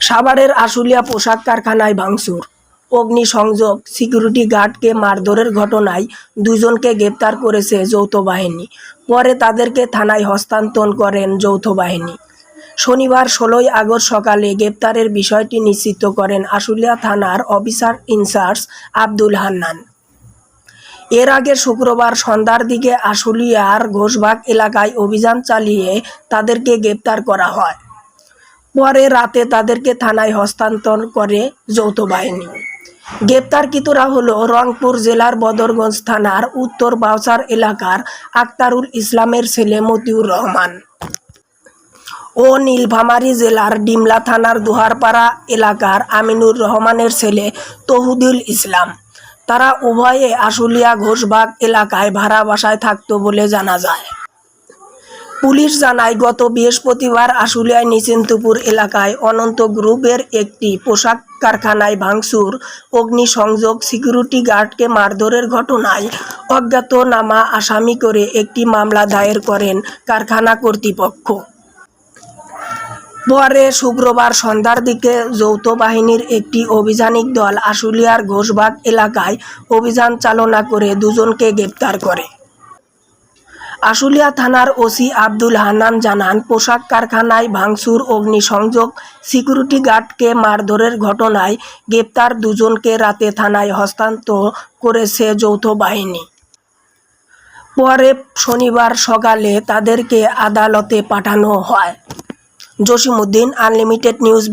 সাভারের আশুলিয়া পোশাক কারখানায় ভাঙচুর। অগ্নিসংযোগ, সিকিউরিটি গার্ডকে মারধরের ঘটনায় দুজনকে গ্রেপ্তার করেছে যৌথ বাহিনী। পরে তাদেরকে থানায় হস্তান্তর করেন যৌথ বাহিনী। শনিবার ষোলোই আগস্ট সকালে গ্রেপ্তারের বিষয়টি নিশ্চিত করেন আশুলিয়া থানার অফিসার ইনচার্জ আব্দুল হান্নান। এর আগে শুক্রবার সন্ধ্যার দিকে আশুলিয়ার ঘোষবাগ এলাকায় অভিযান চালিয়ে তাদেরকে গ্রেপ্তার করা হয়। পরে রাতে তাদেরকে থানায় হস্তান্তর করে যৌথ বাহিনী। গ্রেপ্তারকৃতরা হল রংপুর জেলার বদরগঞ্জ থানার উত্তর বাউসার এলাকার আক্তারুল ইসলামের ছেলে মতিউর রহমান ও নীলফামারী জেলার ডিমলা থানার দুহারপাড়া এলাকার আমিনুর রহমানের ছেলে তহুদুল ইসলাম। তারা উভয়ে আশুলিয়া ঘোষবাগ এলাকায় ভাড়া বাসায় থাকতো বলে জানা যায়। পুলিশ জানায়, গত বৃহস্পতিবার আশুলিয়ায় নিচিন্তপুর এলাকায় অনন্ত গ্রুপের একটি পোশাক কারখানায় ভাঙচুর, অগ্নিসংযোগ, সিকিউরিটি গার্ডকে মারধরের ঘটনায় অজ্ঞাতনামা আসামি করে একটি মামলা দায়ের করেন কারখানা কর্তৃপক্ষ। পরে শুক্রবার সন্ধ্যার দিকে যৌথ বাহিনীর একটি অভিযানিক দল আশুলিয়ার ঘোষবাগ এলাকায় অভিযান চালনা করে দুজনকে গ্রেপ্তার করে। আশুলিয়া থানার ওসি আব্দুল হান্নান জানান, পোশাক কারখানায় ভাঙচুর, অগ্নিসংযোগ, সিকিউরিটি গার্ডকে মারধরের ঘটনায় গ্রেপ্তার দুজনকে রাতে থানায় হস্তান্তর করেছে যৌথ বাহিনী। পরে শনিবার সকালে তাদেরকে আদালতে পাঠানো হয়। Jasimuddin, unlimited news